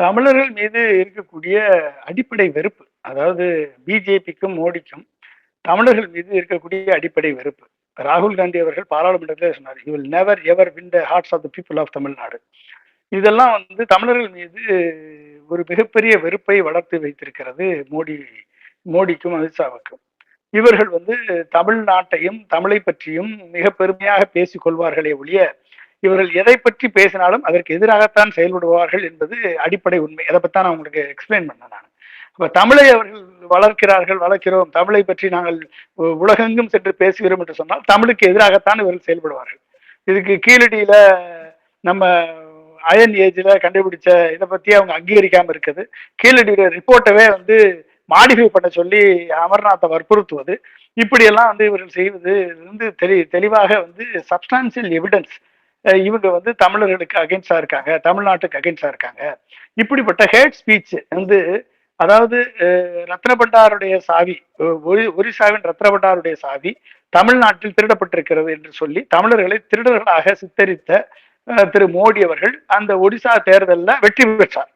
தமிழர்கள் மீது இருக்கக்கூடிய அடிப்படை வெறுப்பு அதாவது பிஜேபிக்கும் மோடிக்கும் தமிழர்கள் மீது இருக்கக்கூடிய அடிப்படை வெறுப்பு. ராகுல் காந்தி அவர்கள் பாராளுமன்றத்தில் சொன்னார் you will never ever win the hearts of the people of Tamil Nadu. இதெல்லாம் வந்து தமிழர்கள் மீது ஒரு மிகப்பெரிய வெறுப்பை வளர்த்து வைத்திருக்கிறது மோடி மோடிக்கும் அமித்ஷாவுக்கும். இவர்கள் வந்து தமிழ்நாட்டையும் தமிழை பற்றியும் மிக பெருமையாக பேசிக் கொள்வார்களே ஒழிய இவர்கள் எதை பற்றி பேசினாலும் அதற்கு எதிராகத்தான் செயல்படுவார்கள் என்பது அடிப்படை உண்மை. அதை பற்றி நான் உங்களுக்கு எக்ஸ்பிளைன் பண்ணேன் நான். இப்போ தமிழை அவர்கள் வளர்க்கிறார்கள் வளர்க்கிறோம். தமிழை பற்றி நாங்கள் உலகெங்கும் சென்று பேசுகிறோம் என்று சொன்னால் தமிழுக்கு எதிராகத்தான் இவர்கள் செயல்படுவார்கள். இதுக்கு கீழடியில நம்ம அயன் ஏஜ்ல கண்டுபிடிச்ச இதை பத்தி அவங்க அங்கீகரிக்காம இருக்குது. கீழடியோட ரிப்போர்ட்டவே வந்து மாடிஃபை பண்ண சொல்லி அமர்நாத்தை வற்புறுத்துவது. இப்படியெல்லாம் வந்து இவர்கள் செய்வது வந்து தெளி தெளிவாக வந்து சப்ஸ்டான்சியல் எவிடன்ஸ் இவங்க வந்து தமிழர்களுக்கு அகைன்ஸ்டா இருக்காங்க தமிழ்நாட்டுக்கு அகைன்ஸ்டா இருக்காங்க. இப்படிப்பட்ட ஹேட் ஸ்பீச் வந்து அதாவது ரத்னபண்டாருடைய சாவி ஒரு ஒரிசாவின் ரத்னபண்டாருடைய சாவி தமிழ்நாட்டில் திருடப்பட்டிருக்கிறது என்று சொல்லி தமிழர்களை திருடர்களாக சித்தரித்த திரு மோடி அவர்கள் அந்த ஒடிசா தேர்தலில் வெற்றி பெற்றார்.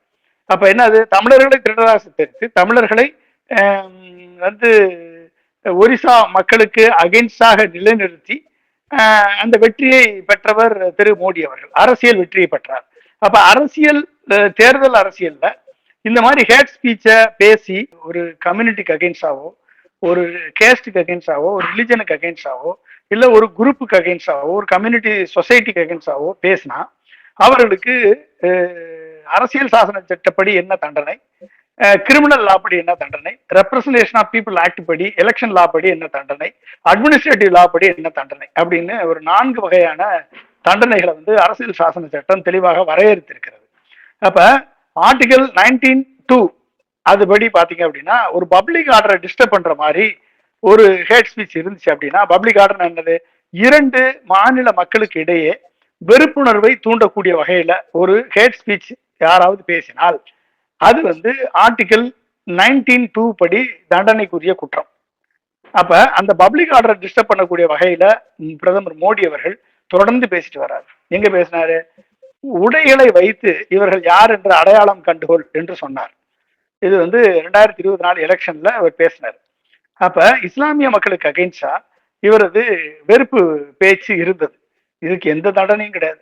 அப்ப என்னது? தமிழர்களை திருடராக சித்தரித்து தமிழர்களை வந்து ஒரிசா மக்களுக்கு அகென்ஸ்டாக நிலைநிறுத்தி அந்த வெற்றியை பெற்றவர் திரு மோடி அவர்கள். அரசியல் வெற்றியை பெற்றார். அப்ப அரசியல் தேர்தல் அரசியல்ல இந்த மாதிரி ஹேட் ஸ்பீச்சை பேசி ஒரு கம்யூனிட்டிக்கு அகெயின்ஸ்டாவோ ஒரு கேஸ்டுக்கு அகெயின்ஸ்டாவோ ஒரு ரிலிஜனுக்கு அகெயின்ஸ்டாவோ இல்லை ஒரு குரூப்புக்கு அகெயின்ஸ்டாவோ ஒரு கம்யூனிட்டி சொசைட்டிக்கு அகெயின்ஸ்டாவோ பேசினா அவர்களுக்கு அரசியல் சாசன சட்டப்படி என்ன தண்டனை கிரிமினல் லாப்படி என்ன தண்டனை ரெப்ரசன்டேஷன் ஆஃப் பீப்புள் ஆக்ட் படி எலெக்ஷன் லா படி என்ன தண்டனை அட்மினிஸ்ட்ரேட்டிவ் லா படி என்ன தண்டனை அப்படின்னு ஒரு நான்கு வகையான தண்டனைகளை வந்து அரசியல் சாசன சட்டம் தெளிவாக வரையறுத்திருக்கிறது. அப்ப ஆர்டிகல் நைன்டீன் டூ அதுபடி பாத்தீங்க அப்படின்னா ஒரு பப்ளிக் ஆர்டரை டிஸ்டர்ப் பண்ற மாதிரி ஒரு ஹேட் ஸ்பீச் இருந்துச்சு அப்படின்னா பப்ளிக் ஆர்டர் என்னது? இரண்டு மாநில மக்களுக்கு இடையே வெறுப்புணர்வை தூண்டக்கூடிய வகையில ஒரு ஹேட் ஸ்பீச் யாராவது பேசினால் அது வந்து ஆர்டிகல் நைன்டீன் டூ படி தண்டனைக்குரிய குற்றம். அப்ப அந்த பப்ளிக் ஆர்டரை டிஸ்டர்ப் பண்ணக்கூடிய வகையில பிரதமர் மோடி அவர்கள் தொடர்ந்து பேசிட்டு வர்றாரு. எங்க பேசினாரு? உடைகளை வைத்து இவர்கள் யார் என்று அடையாளம் கண்டுகொள் என்று சொன்னார். இது வந்து ரெண்டாயிரத்தி இருபத்தி நாலு எலெக்ஷன்ல அவர் பேசினார். அப்ப இஸ்லாமிய மக்களுக்கு அகைன்ஸ்டா இவரது வெறுப்பு பேச்சு இருந்தது. இதுக்கு எந்த தண்டனையும் கிடையாது.